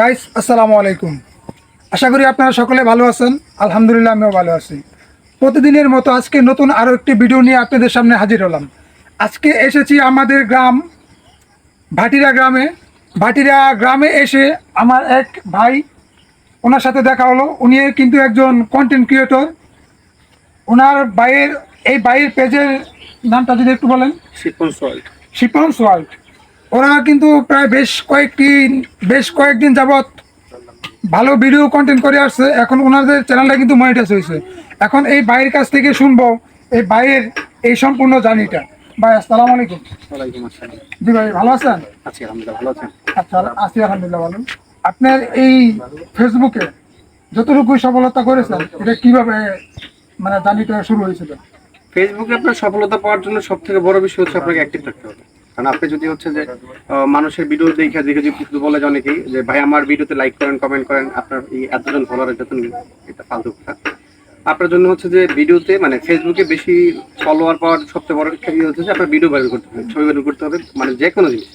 Guys আসসালামু আলাইকুম। আশা করি আপনারা সকলে ভালো আছেন। আলহামদুলিল্লাহ আমিও ভালো আছি। প্রতিদিনের মতো আজকে নতুন আরও একটি ভিডিও নিয়ে আপনাদের সামনে হাজির হলাম। আজকে এসেছি আমাদের গ্রাম ভাটিরা গ্রামে। ভাটিরা গ্রামে এসে আমার এক ভাই ওনার সাথে দেখা হলো। উনি কিন্তু একজন কন্টেন্ট ক্রিয়েটর ওনার বাইয়ের এই বাইয়ের পেজের নামটা যদি একটু বলেন। শিপন সল্ট শিপন্স ওয়ার্ল্ড ওরা কিন্তু প্রায় বেশ কয়েকদিন বেশ কয়েকদিন যাবৎ ভালো ভিডিও কন্টেন্ট করে আসছে। এখন ওনাদের চ্যানেলটা কিন্তু মনিটাইজ হয়েছে। এখন এই ভাইয়ের কাছ থেকে শুনব এই ভাইয়ের এই সম্পূর্ণ জার্নিটা ভাই আসসালামু আলাইকুম। ওয়ালাইকুম আসসালাম। জি ভাই ভালো আছেন? আছি আলহামদুলিল্লাহ ভালো আছেন আচ্ছা আছি আলহামদুলিল্লাহ ভালো। আপনার এই ফেসবুকে যতটুকু সফলতা করেছেন এটা কীভাবে মানে জার্নিটা শুরু হয়েছিল? ফেসবুকে আপনার সফলতা পাওয়ার জন্য সব থেকে বড় বিষয় হচ্ছে আপনাকে অ্যাক্টিভ থাকতে হবে। কারণ আপনি যদি হচ্ছে যে মানুষের ভিডিও দেখে দেখে যদি কিছু বলে অনেকেই, যে ভাই আমার ভিডিওতে লাইক করেন কমেন্ট করেন, আপনার এই এতজন ফলোয়ারের যতন এটা ফালতু কথা। আপনার জন্য হচ্ছে যে ভিডিওতে মানে ফেসবুকে বেশি ফলোয়ার পাওয়ার সবচেয়ে বড় ইয়ে হচ্ছে যে আপনার ভিডিও ভাইরাল করতে হবে, ছবি ভাইরাল করতে হবে মানে যে কোনো জিনিস।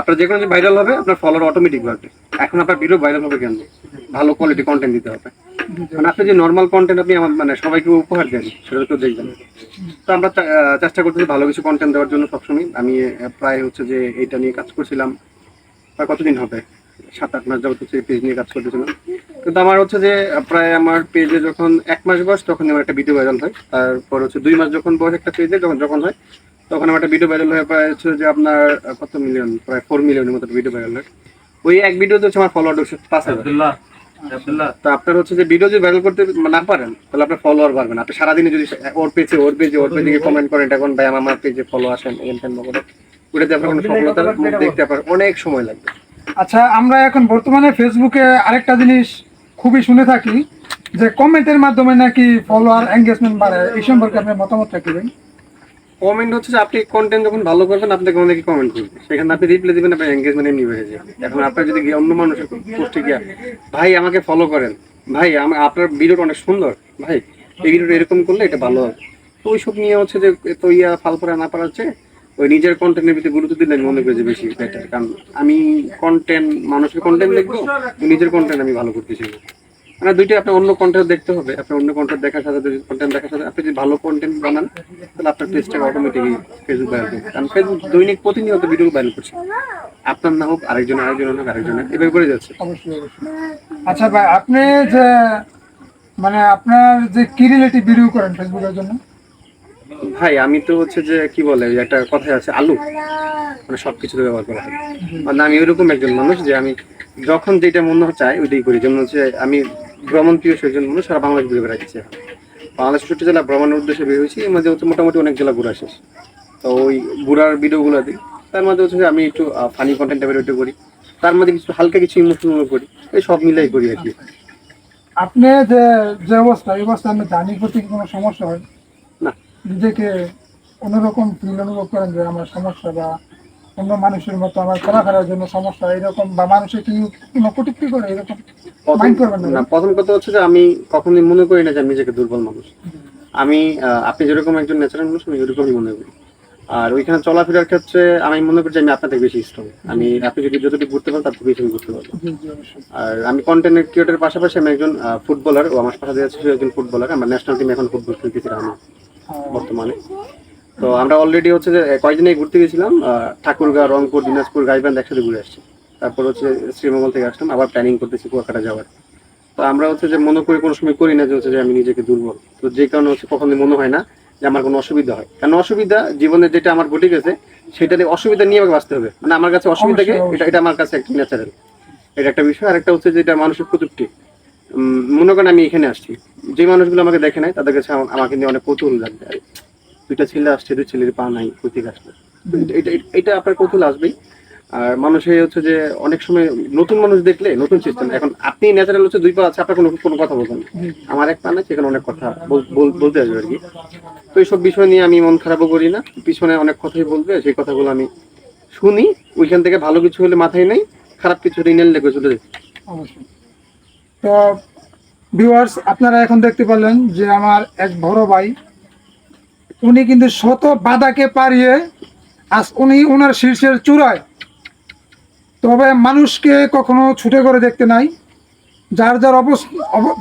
আপনার যে কোনো জিনিস ভাইরাল হবে, আপনার ফলোয়ার অটোমেটিক বাড়বে। এখন আপনার ভিডিও ভাইরাল হবে কেন? ভালো কোয়ালিটি কন্টেন্ট দিতে হবে। মানে আপনি যে নর্মাল কন্টেন্ট আপনি আমার মানে সবাইকে উপহার দেন, সেটা তো দেখবেন তো আমরা চেষ্টা করতেছি ভালো কিছু কন্টেন্ট দেওয়ার জন্য সবসময়। আমি প্রায় হচ্ছে যে এটা নিয়ে কাজ করছিলাম। প্রায় কতদিন হবে? সাত, আট মাস যাবত হচ্ছে পেজ নিয়ে কাজ করতেছিলাম। কিন্তু আমার হচ্ছে যে, প্রায় আমার পেজে যখন এক মাস বয়স, তখন আমার একটা ভিডিও ভাইরাল হয়। তারপর হচ্ছে দুই মাস যখন বয়স একটা পেজে যখন যখন হয়, তখন আমার একটা ভিডিও ভাইরাল হয় প্রায় হচ্ছে যে আপনার কত মিলিয়ন প্রায় ফোর মিলিয়নের মতো ভিডিও ভাইরাল হয়। ওই এক ভিডিওতে হচ্ছে আমার ফলোয়ার হচ্ছে পাঁচ হাজার। তো আপনার হচ্ছে যে ভিডিও যদি ভাইরাল করতে না পারেন তাহলে আপনার ফলোয়ার বাড়বে না। আপনি সারাদিনে যদি ওর পেজে ওর পেজে ওর পেজে কমেন্ট করেন এখন ভাই আমার পেজে ফলো আসেন এন টেন করে ওটাতে আপনার কোনো সফলতার মুখ দেখতে আপনার অনেক সময় লাগবে। আচ্ছা আমরা এখন বর্তমানে ফেসবুকে আরেকটা জিনিস খুবই শুনে থাকি যে কমেন্টের মাধ্যমে নাকি ফলোয়ার এঙ্গেজমেন্ট বাড়ে এই সম্পর্কে আপনার মতামত রাখবেন কমেন্ট হচ্ছে যে আপনি কন্টেন্ট যখন ভালো করবেন আপনাকে অনেকে কমেন্ট করবে সেখানে আপনি রিপ্লাই দিবেন, আপনার এঙ্গেজমেন্ট এমনি বেড়ে যাবে এখন আপনার যদি অন্য মানুষের পোস্টে গিয়ে, ভাই, আমাকে ফলো করেন। ভাই আপনার ভিডিওটা অনেক সুন্দর। ভাই, এই ভিডিওটা এরকম করলে এটা ভালো হবে। তো ওইসব নিয়ে হচ্ছে যে তো ইয়া ফাল করা না পারাচ্ছে ওই নিজের কন্টেন্টের ভিতরে গুরুত্ব দিলে আমি মনে করি যে বেশি বেটার কারণ আমি কন্টেন্ট মানুষের কন্টেন্ট দেখব, নিজের কন্টেন্ট আমি ভালো করতেছি। মানে দুইটা আপনার অন্য কন্টেন্ট দেখতে হবে। আপনার অন্য কন্টেন্ট দেখার সাথে কন্টেন্ট দেখার সাথে আপনি যদি ভালো কন্টেন্ট বানান তাহলে আপনার পেজটা অটোমেটিকলি ফেসবুক ভাইরাল করবে। কারণ ফেসবুক দৈনিক প্রতিনিয়ত ভিডিও ভাইরাল করছে। আপনার না হোক আরেকজন আরেকজন হোক আরেকজনের। এভাবে করে যাচ্ছে। আচ্ছা ভাই আপনি যে মানে আপনার যে কি রিলেটিভ ভিডিও করেন ফেসবুকের জন্য? ভাই আমি তো হচ্ছে যে কি বলে একটা কথাই আছে আলু। মানে সব কিছুতে ব্যবহার করা হয়। মানে আমি ওইরকম একজন মানুষ যে আমি যখন যেটা মনে চাই ওইটাই করি। যেমন হচ্ছে আমি ভ্রমণ প্রিয় সেজন মানুষ সারা বাংলাদেশ ঘুরে বেড়াচ্ছি বাংলাদেশ চুষ্টি জেলা ভ্রমণের উদ্দেশ্যে বের হয়েছি এর মধ্যে হচ্ছে মোটামুটি অনেক জেলা ঘুরে শেষ। তো ওই ঘুরার ভিডিওগুলো দিই। তার মধ্যে হচ্ছে আমি একটু ফানি কন্টেন্ট টাইপের করি। তার মধ্যে কিছু হালকা কিছু ইমোশনাল করি। এই সব মিলাই করি আর কি। আপনি যে যে অবস্থা এই অবস্থা জানি করতে কি কোনো সমস্যা হয়? না। নিজেকে অন্যরকম ফিল অনুভব করেন যে আমার সমস্যা বা অন্য মানুষের মতো আমার চলাফেরার জন্য সমস্যা এরকম বা মানুষের কি কটুক্তি করে? এরকম মাইন্ড করবেন না। না প্রথম কথা হচ্ছে যে আমি কখনোই মনে করি না যে আমি নিজেকে দুর্বল মানুষ। আমি আপনি যেরকম একজন ন্যাচারাল মানুষ আমি ওইরকমই মনে করি। আর ওইখানে চলাফেরার ক্ষেত্রে আমি মনে করি যে আমি আপনার থেকে বেশি স্ট্রং আমি আপনি যদি যতটুকু ঘুরতে পারেন তার থেকে বেশি ঘুরতে পারব। আর আমি কন্টেন্ট ক্রিয়েটারের পাশাপাশি আমি একজন ফুটবলার ও আমার পাশে আছে একজন ফুটবলার আমার ন্যাশনাল টিমে এখন ফুটবল আমি আহ, বর্তমানে। তো আমরা অলরেডি হচ্ছে যে কয়েকদিন আগে ঘুরতে গেছিলাম আহ, ঠাকুরগাঁও রংপুর দিনাজপুর গাইবান্ধ একসাথে ঘুরে আসছি। তারপর হচ্ছে শ্রীমঙ্গল থেকে আসলাম আবার প্ল্যানিং করতেছি কুয়াকাটা যাওয়ার। তো আমরা হচ্ছে যে মনে করি কোনো সময় করি না যে হচ্ছে যে আমি নিজেকে দুর্বল। তো যে কারণে হচ্ছে কখনোই মনে হয় না যে আমার কোনো অসুবিধা হয়। কারণ অসুবিধা জীবনে যেটা আমার ঘটে গেছে সেটা নিয়ে অসুবিধা নিয়ে আমাকে বাঁচতে হবে। মানে আমার কাছে অসুবিধাকে এটা এটা আমার কাছে একটা ন্যাচারাল এটা একটা বিষয়। আর একটা হচ্ছে যেটা মানুষের প্রযুক্তি উম, মনে করেন আমি এখানে আসছি। যে মানুষগুলো আমাকে দেখে নাই তাদের কাছে আমাকে নিয়ে অনেক কৌতূহল লাগবে আর দুইটা ছেলে আসছে দুই ছেলের পা নাই কোথেকে আসলো তো এটা- আপনার কৌতূহল আসবেই। আর মানুষের হচ্ছে যে অনেক সময় নতুন মানুষ দেখলে নতুন সিস্টেম এখন আপনি ন্যাচারাল হচ্ছে দুই পা আছে আপনার কোনো কোনো কথা বলবেন আমার এক পা না সেখানে অনেক কথা বল- বল- বলতে আসবে আর কি। তো এইসব বিষয় নিয়ে আমি মন খারাপও করি না। পিছনে অনেক কথাই বলবে সেই কথাগুলো আমি শুনি। ওইখান থেকে ভালো কিছু হলে মাথায় নেই খারাপ কিছু হলে ইনেল লেগে চলে যায়। অবশ্যই। তো ভিউয়ার্স আপনারা এখন দেখতে পারলেন যে আমার এক বড় ভাই উনি কিন্তু শত বাধাকে পারিয়ে আজ উনি ওনার শীর্ষের চূড়ায়। তবে মানুষকে কখনো ছুটে করে দেখতে নাই। যার যার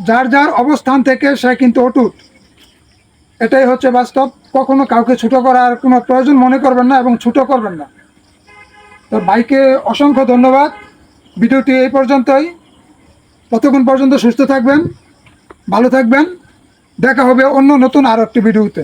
যার যার অবস্থান থেকে সে কিন্তু অটুট। এটাই হচ্ছে বাস্তব। কখনো কাউকে ছুটো করার কোনো প্রয়োজন মনে করবেন না এবং ছুটো করবেন না। তো বাইকে অসংখ্য ধন্যবাদ। ভিডিওটি এই পর্যন্তই। ততক্ষণ পর্যন্ত সুস্থ থাকবেন, ভালো থাকবেন। দেখা হবে অন্য নতুন আরও একটি ভিডিওতে।